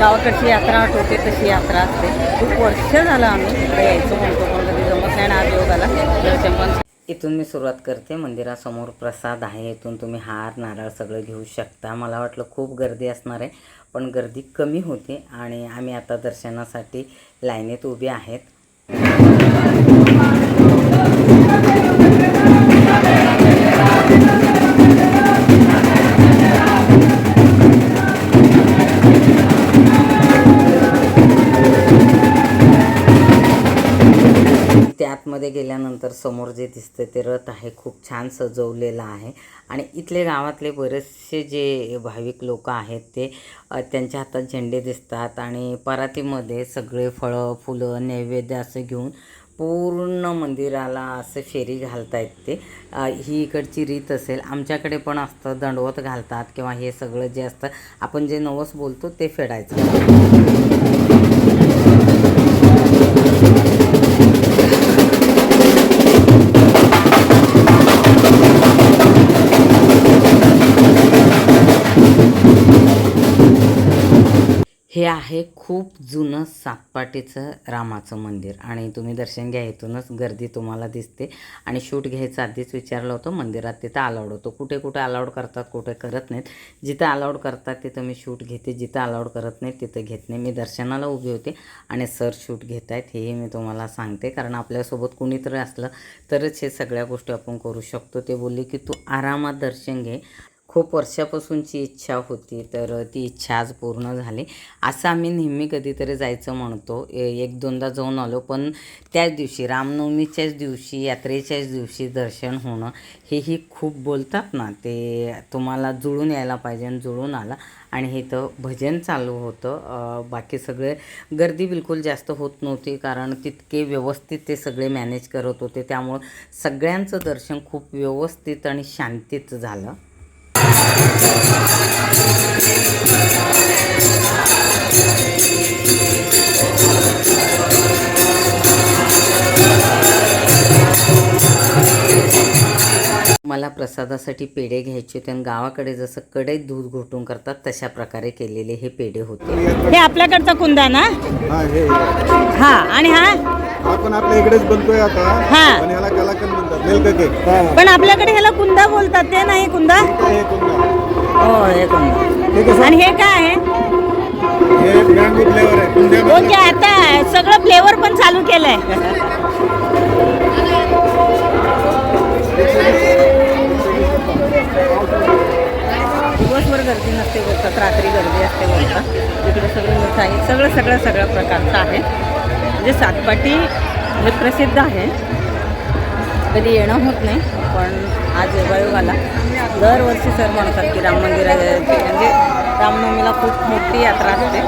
गावाकडची यात्रा आठवते तशी यात्रा असते. खूप वर्ष झालं आम्ही इकडे यायचं म्हणतो पण कधी जमत नाही ना आज योग आला. दर्शन पण इथून मी सुरुवात करते. मंदिरासमोर प्रसाद आहे. इथून तुम्ही हार नारळ सगळं घेऊ शकता. मला वाटलं खूप गर्दी असणार आहे पण गर्दी कमी होती आणि आम्ही आता दर्शनासाठी लाईनीत उभे आहेत. गेल्यानंतर समोर जे दिसतं ते रथ आहे खूप छान सजवलेलं आहे. आणि इथले गावातले बरेचसे जे भाविक लोक आहेत ते त्यांच्या हातात झेंडे दिसतात आणि परातीमध्ये सगळे फळं फुलं नैवेद्य असं घेऊन पूर्ण मंदिराला असं फेरी घालतायत ते. ही इकडची रीत असेल. आमच्याकडे पण असतं दंडवत घालतात किंवा हे सगळं जे असतं आपण जे नवस बोलतो ते फेडायचं. आहे खूप जुनं सातपाटीचं रामाचं मंदिर. आणि तुम्ही दर्शन घ्या इथूनच गर्दी तुम्हाला दिसते. आणि शूट घ्यायचं आधीच विचारलं होतं मंदिरात तिथं अलाउड होतो. कुठे कुठे अलाउड करतात कुठे करत नाहीत. जिथं अलाउड करतात तिथं मी शूट घेते. जिथं अलाउड करत नाहीत तिथं घेत नाही. मी दर्शनाला उभी होते आणि सर शूट घेत आहेत हेही मी तुम्हाला सांगते. कारण आपल्यासोबत कुणीतरी असलं तरच हे सगळ्या गोष्टी आपण करू शकतो. ते बोलले की तू आरामात दर्शन घे. खूप वर्षापासूनची इच्छा होती तर ती इच्छा आज पूर्ण झाली. असं आम्ही नेहमी कधीतरी जायचं म्हणतो. ए- एक दोनदा जाऊन आलो पण त्याच दिवशी रामनवमीच्याच दिवशी यात्रेच्याच दिवशी दर्शन होणं हेही खूप बोलतात ना ते तुम्हाला जुळून यायला पाहिजे आणि जुळून आला. आणि हे तर भजन चालू होतं. बाकी सगळे गर्दी बिलकुल जास्त होत नव्हती कारण तितके व्यवस्थित ते सगळे मॅनेज करत होते. त्यामुळं सगळ्यांचं दर्शन खूप व्यवस्थित आणि शांतीत झालं. मला प्रसादासाठी पेढे घ्यायचे होते आणि गावाकडे जसं कडईत दूध घोटून करतात तशा प्रकारे केलेले हे पेढे होते. हे आपल्याकडचा कुंदा ना हा हे. हा आणि हा? हा पण आपल्या इकडेच बनतोय आता हा. पण ह्याला कलाकंद म्हणतात मिल्क केक. पण आपल्याकडे ह्याला कुंदा बोलतात ते नाही कुंदा? हे कुंदा. हो हे कुंदा. हे कसं? आणि हे काय आहे? हे मँगो फ्लेवर आहे कुंद्यामध्ये. ओके आता सगळं फ्लेवर पण चालू केलंय. दिवसभर गर्दी नसते बोलतात रात्री गर्दी असते बोलतात. इकडे सगळं मिठाई सगळं सगळं सगळ्या प्रकारचं आहे. म्हणजे सातपाटी हे प्रसिद्ध आहे. कधी येणं होत नाही पण आज योगायोग आला. दरवर्षी सर म्हणतात की राम मंदिराची म्हणजे रामनवमीला खूप मोठी यात्रा असते.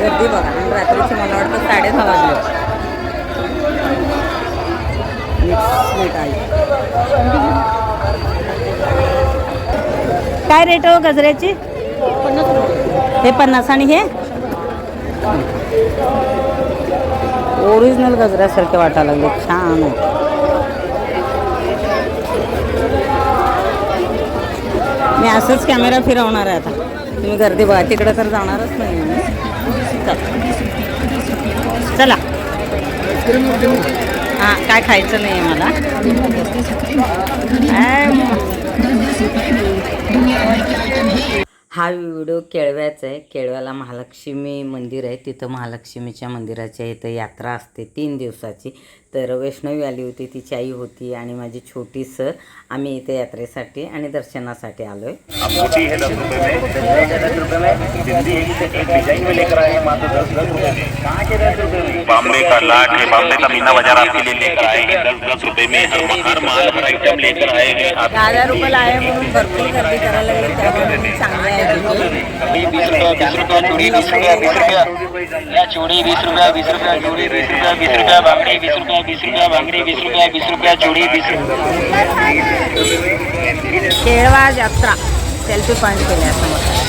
गर्दी बघा आणि रात्रीची मला वाटतं साडे दहा वाजले काय रेट हो गजऱ्याची? हे पन्नास आणि हे? ओरिजिनल गजऱ्यासारखे वाटायला लागले छान आहे. मी असंच कॅमेरा फिरवणार आहे आता तुम्ही गर्दी बघा तिकडे तर जाणारच नाही मी. चला. चला हां काय खायचं नाही आहे मला काय हा व्हिडिओ केळव्याचा आहे. केळव्याला महालक्ष्मी मंदिर आहे. तिथं महालक्ष्मीच्या मंदिराच्या इथं यात्रा असते तीन दिवसाची. तर वैष्णवी आली होती तिची आई होती आणि माझी छोटी सर. आम्ही इथे यात्रेसाठी आणि दर्शनासाठी आलो बॉम्बे का लाट है बॉम्बे का मीना बाजार आपके लिए लेकर आए हैं। दस दस रुपए में हर हर माल हर आइटम लेकर आए हैं। दहा हजार रुपयाला आहे म्हणून भरपूर गर्दी करायला लागली त्यामुळे चांगलं आहे तिथे. अभी बीस रुपया बीस रुपया चूड़ी बीस रुपया बीस रुपया। या चूड़ी बीस रुपया बीस रुपया चूड़ी बीस रुपया बीस रुपया बांगड़ी बीस रुपया वीस रुपया बांगड़ी वीस रुपया वीस रुपया चूड़ी वीस केळवा यात्रा सेल्फी पॉईंट केले असं म्हणतात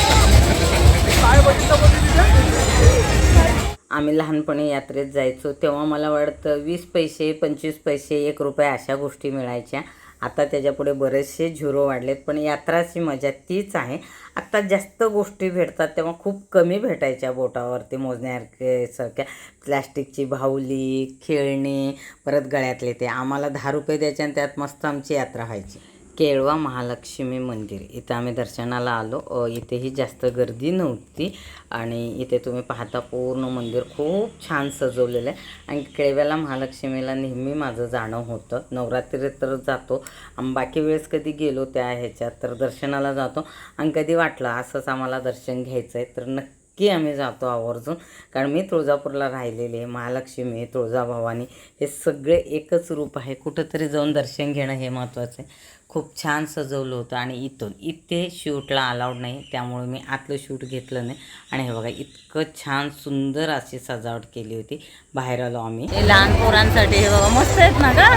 आम्ही लहानपणी यात्रेत जायचो. तेव्हा मला वाटतं वीस पैसे पंचवीस पैसे एक रुपये अशा गोष्टी मिळायच्या. आता त्याच्यापुढे बरेचसे झिरो वाढलेत पण यात्राची मजा तीच आहे. आत्ता जास्त गोष्टी भेटतात तेव्हा खूप कमी भेटायच्या बोटावरती मोजण्यासारख्या. सारख्या प्लॅस्टिकची बाहुली खेळणी परत गळ्यातले ते. आम्हाला दहा रुपये द्यायचे आणि त्यात मस्त आमची यात्रा व्हायची. केळवा महालक्ष्मी मंदिर. इथं आम्ही दर्शनाला आलो. इथेही जास्त गर्दी नव्हती आणि इथे तुम्ही पाहता पूर्ण मंदिर खूप छान सजवलेलं आहे. आणि केळव्याला महालक्ष्मीला नेहमी माझं जाणं होतं. नवरात्रीत तर जातो. आणि बाकी वेळेस कधी गेलो त्या ह्याच्यात तर दर्शनाला जातो. आणि कधी वाटलं असंच आम्हाला दर्शन घ्यायचं आहे तर नक्की की आम्ही जातो आवर्जून. कारण मी तुळजापूरला राहिलेले महालक्ष्मी तुळजाभवानी. हे सगळे एकच रूप आहे. कुठंतरी जाऊन दर्शन घेणं हे महत्त्वाचं आहे. खूप छान सजवलं होतं आणि इथून इथे शूटला अलाउड नाही. त्यामुळे मी आतलं शूट घेतलं नाही. आणि हे बघा इतकं छान सुंदर अशी सजावट केली होती. बाहेर आलो आम्ही. लहान पोरांसाठी हे बघा मस्त आहेत ना का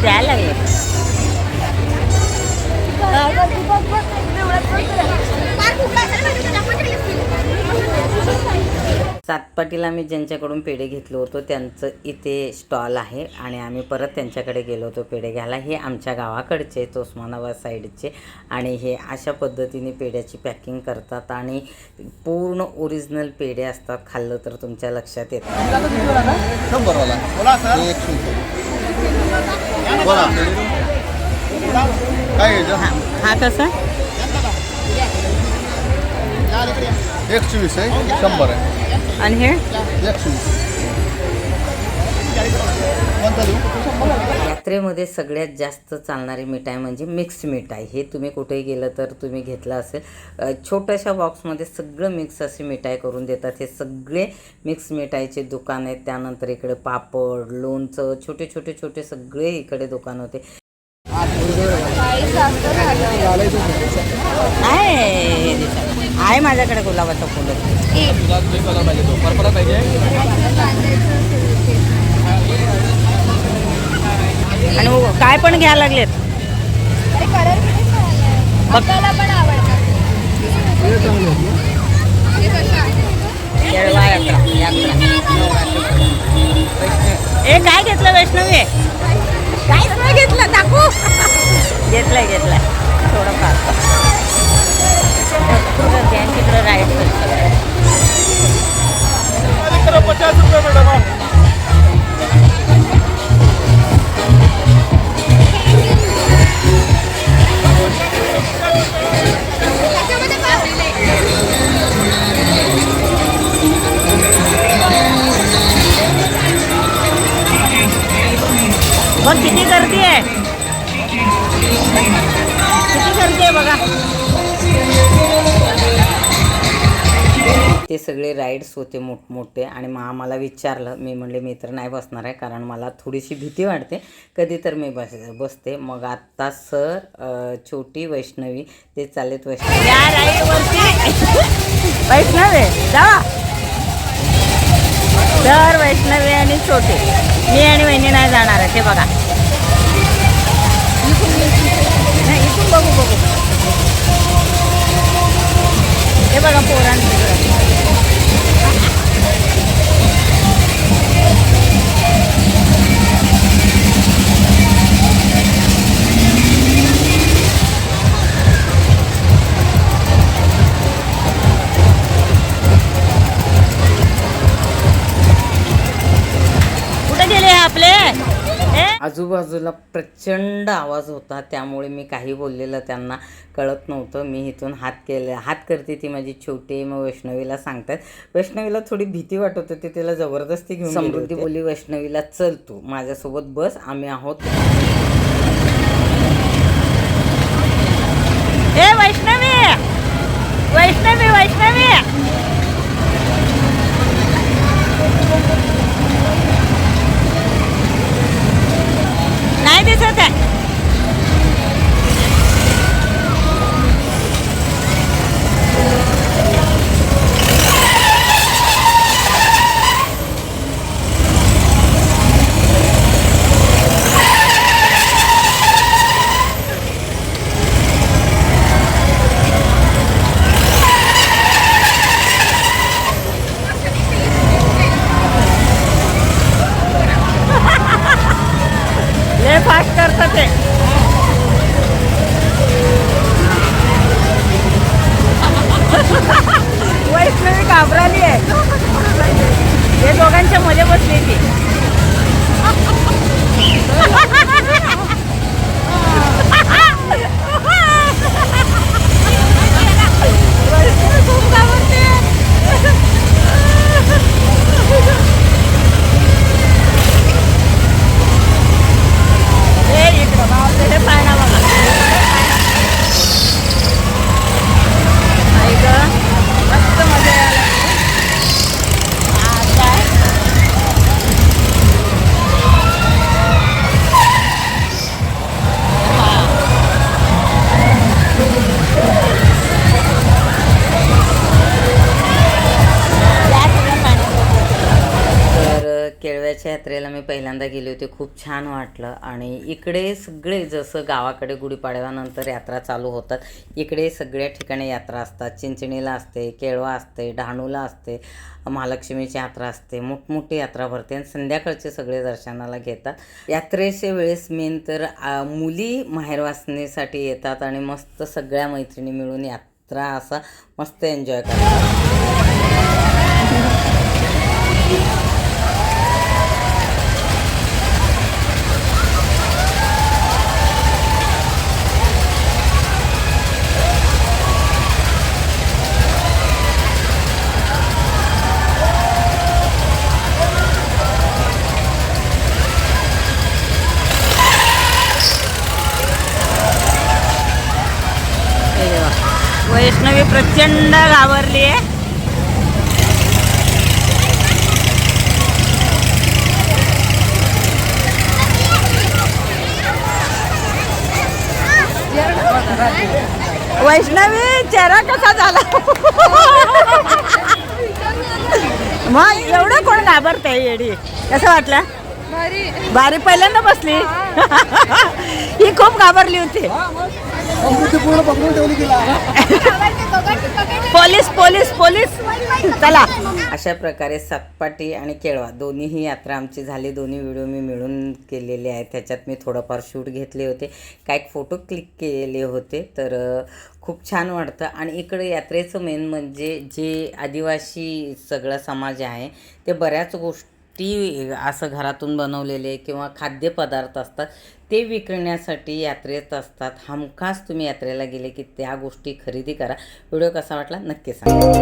द्यायला लागले. सातपाटीला मी ज्यांच्याकडून पेढे घेतलो होतो त्यांचं इथे स्टॉल आहे आणि आम्ही परत त्यांच्याकडे गेलो होतो पेढे घ्यायला. हे आमच्या गावाकडचे आहेत, उस्मानाबाद साईडचे आणि हे अशा पद्धतीने पेढ्याची पॅकिंग करतात आणि पूर्ण ओरिजिनल पेढे असतात. खाल्लं तर तुमच्या लक्षात येतं. शंभरवाला. बोला. सर एक बोला काय घ्यायचं हा कसा? एकशे वीस आहे. शंभर आहे. आणि हे? एकशे वीस यात्रेमध्ये सगळ्यात जास्त चालणारी मिठाई म्हणजे मिक्स मिठाई हे तुम्ही कुठेही गेलं तर तुम्ही घेतलं असेल. छोट्याशा बॉक्समध्ये सगळं मिक्स अशी मिठाई करून देतात. हे सगळे मिक्स मिठाईचे दुकान आहेत. त्यानंतर इकडे पापड लोणचं छोटे छोटे छोटे सगळे इकडे दुकान होते. आहे. आहे माझ्याकडे गुलाबाचं फुलं. आणि काय पण घ्यायला लागलेत. ए काय घेतलं वैष्णवी? नाही घेतलं दाखवू. घेतलंय घेतलंय. थोडंफार. भरपूर गर्दी तिकडं राईड किती सगळे राईड्स होते मोठमोठे आणि मग आम्हाला विचारलं मी म्हणले मी तर नाही बसणार आहे कारण मला थोडीशी भीती वाटते. कधी तर मी बस बसते. मग आत्ता सर छोटी वैष्णवी ते चालेत वैष्णवी. या राईडवरती वैष्णवी जा. दर वैष्णवी आणि छोटे. मी आणि वहिनी नाही जाणार आहे ते बघा. नाही इथून बघू बघू. हे बघा पोरांचं आजूबाजूला प्रचंड आवाज होता त्यामुळे मी काही बोललेलं त्यांना कळत नव्हतं. मी इथून हात केले हात करते ती माझी छोटी मग वैष्णवीला सांगतात. वैष्णवीला थोडी भीती वाटत होती तिला जबरदस्ती घेऊन समृद्धी बोली वैष्णवीला चल तू माझ्यासोबत बस आम्ही आहोत ए वैष्णवी वैष्णवी वैष्णवी नाही दिसत आहे लय फास्ट करतात ते वैष्णवी घाबराली आहे. हे दोघांच्या मध्ये बसली ती. खूप घाबरते. केळव्याच्या यात्रेला मी पहिल्यांदा गेले होते. खूप छान वाटलं. आणि इकडे सगळे जसं गावाकडे गुढीपाडव्यानंतर यात्रा चालू होतात इकडे सगळ्या ठिकाणी यात्रा असतात. चिंचणीला असते केळवा असते डहाणूला असते महालक्ष्मीची यात्रा असते. मोठमोठी यात्रा भरते आणि संध्याकाळचे सगळे दर्शनाला घेतात. यात्रेच्या वेळेस मेन तर मुली माहेरवासनेसाठी येतात आणि मस्त सगळ्या मैत्रिणी मिळून यात्रा असा मस्त एन्जॉय करतात. वैष्णवी प्रचंड घाबरली आहे. वैष्णवी चेहरा कसा झाला? मग एवढं कोण घाबरते येडी? कसं वाटलं? भारी. बारी पहिल्यांदा बसली. ही. खूप घाबरली होती. पूर्ण पकडून ठेवली गेला पोलीस पोलीस पोलीस. चला. अशा प्रकारे सातपाटी आणि केळवा दोन्हीही यात्रा आमची झाली. दोन्ही व्हिडिओ मी मिळून केलेले आहेत. त्याच्यात मी थोडंफार शूट घेतले होते. काही फोटो क्लिक केलेले होते तर खूप छान वाटतं. आणि इकडे यात्रेचं मेन म्हणजे जे आदिवासी सगळा समाज आहे ते बऱ्याच गोष्टी ती असं घरातून बनवलेले किंवा खाद्यपदार्थ असतात ते विकण्यासाठी यात्रेत असतात. हमखास तुम्ही यात्रेला गेले की त्या गोष्टी खरेदी करा. व्हिडिओ कसा वाटला नक्की सांगा.